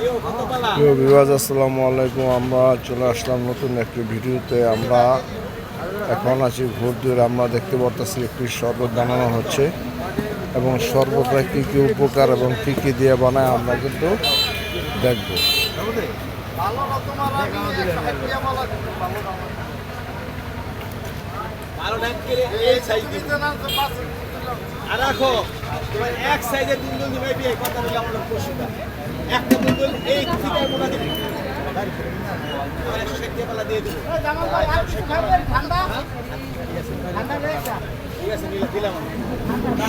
প্রিয় আলাইকুম। আমরা চলে আসলাম নতুন একটি ভিডিওতে। আমরা এখন আছি ঘুরদুর আমরা দেখতে পারতেছি একটি শরবত বানানো হচ্ছে এবং শরবতটা কী কী উপকার এবং কী কী দিয়ে বানায় আমরা কিন্তু দেখব। কথা বলে আমার খুশিটা একটা এই দিবে দিয়ে দেবো।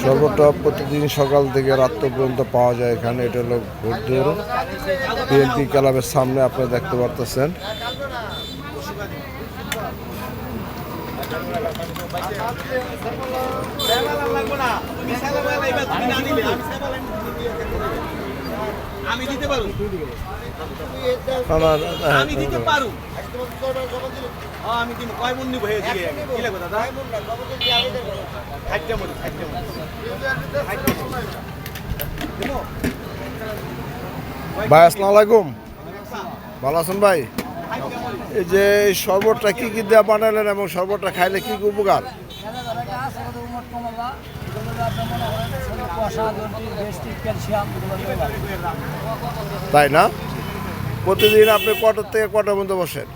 শরবতটা প্রতিদিন সকাল থেকে রাত্র পর্যন্ত পাওয়া যায় এখানে এটা হলো ঘুরদুর বিএনপি ক্লাবের সামনে আপনারা দেখতে পারতেছেন লাগবো না। তুমি সাইবালাম লাইবা, তুমি না নিলে আমি দিতে পারো। আমার হ্যাঁ, আমি দিতে পারু। হ্যাঁ, আমি দিব কয় মন নিব হয়ে দিয়ে কি লাগবে দাদা? খাদ্য মরি খাদ্য দেবো? ভাই আসসালামু আলাইকুম। ভালো আছেন ভাই? যে শরবতটা কি কি দেওয়া বানালেন এবং শরবতটা খাইলে কি কি উপকার? তাই না? প্রতিদিন আপনি কটার থেকে কটার পর্যন্ত বসেন?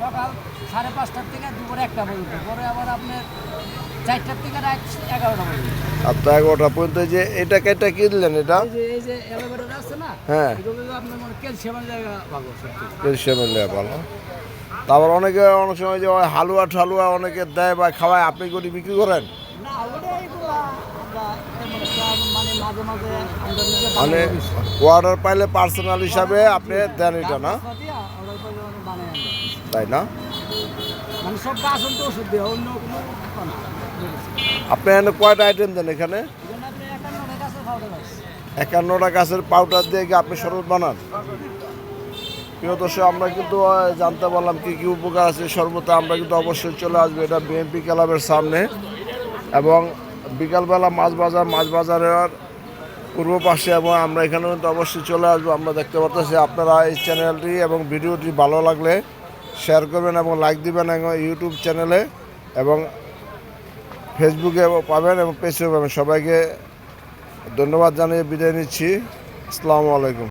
সকাল সাড়ে পাঁচটার থেকে দুপুরে একটা পর্যন্ত পরে আবার আপনার চারটার থেকে রাত এগারোটা পর্যন্ত আপনার এগারোটা পর্যন্ত যে এটা কেটে কিনলেন এটা? এই যে এই আছে না হ্যাঁ। আপনার মানে ক্যালসিয়ামের জায়গা ভালো ক্যালসিয়ামের লেয়া ভালো। তারপর অনেকে অনেক সময় যে হালুয়া ঠালুয়া অনেকে দেয় বা খাওয়ায় আপনি করে বিক্রি করেন? মানে সব মানে। অর্ডার পাইলে পার্সোনাল হিসাবে আপনি দেন এটা না? অর্ডার করে মানে। তাই না? মানে সব গাছ তো ওষুধ দেওয়া অন্য কোনো আপনি এখানে কয়টা আইটেম দেন এখানে? একান্নটা গাছের পাউডার দিয়ে কি আপনি শরবত বানান? প্রিয় দর্শক আমরা কিন্তু জানতে পারলাম কি কি উপকার আছে। শরবতে আমরা কিন্তু অবশ্যই চলে আসব এটা বিএনপি ক্লাবের সামনে। এবং বিকালবেলা মাছ বাজার মাছ বাজারের পূর্ব পাশে এবং আমরা এখানে কিন্তু অবশ্যই চলে আসব। আমরা দেখতে পাচ্ছি আপনারা এই চ্যানেলটি এবং ভিডিওটি ভালো লাগলে শেয়ার করবেন এবং লাইক দিবেন এবং ইউটিউব চ্যানেলে এবং ফেসবুকে পাবেন এবং পেজে পাবেন। সবাইকে ধন্যবাদ জানিয়ে বিদায় নিচ্ছি। আসসালামু আলাইকুম।